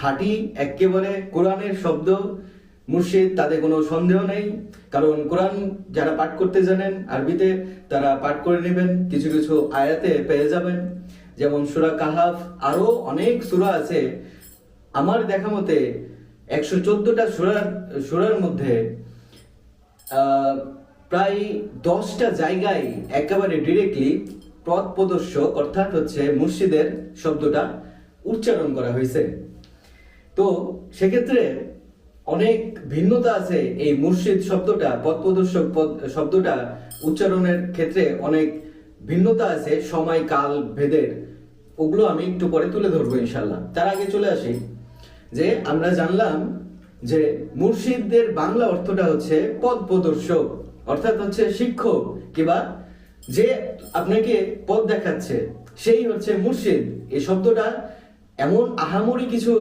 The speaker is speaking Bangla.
খাঁটি একেবারে কোরআনের শব্দ, মুর্শিদ, তাতে কোনো সন্দেহ নেই। কারণ কোরআন যারা পাঠ করতে জানেন, আরবিতে তারা পাঠ করে নেবেন, কিছু কিছু আয়াতে পেয়ে যাবেন। যেমন সুরা কাহাফ আরও অনেক সুরা আছে। আমার দেখা মতে একশো চোদ্দটা সুরার সুরার মধ্যে প্রায় দশটা জায়গায় একেবারে ডিরেক্টলি পথ প্রদর্শক, অর্থাৎ হচ্ছে মুর্শিদের শব্দটা উচ্চারণ করা হয়েছে। তো সেক্ষেত্রে অনেক ভিন্নতা আছে এই মুর্শিদ শব্দটা পথ প্রদর্শক শব্দটা উচ্চারণের ক্ষেত্রে অনেক ভিন্নতা আছে, সময়, কাল, ভেদের। ওগুলো আমি একটু পরে তুলে ধরবো ইনশাল্লাহ তার আগে চলে আসি, যে আমরা জানলাম যে মুর্শিদদের বাংলা অর্থটা হচ্ছে পথ প্রদর্শক অর্থাৎ হচ্ছে শিক্ষক, কিংবা যে আপনাকে পথ দেখাচ্ছে, সেই হচ্ছে মুর্শিদ। এই শব্দটা এমন আহামরি কিছু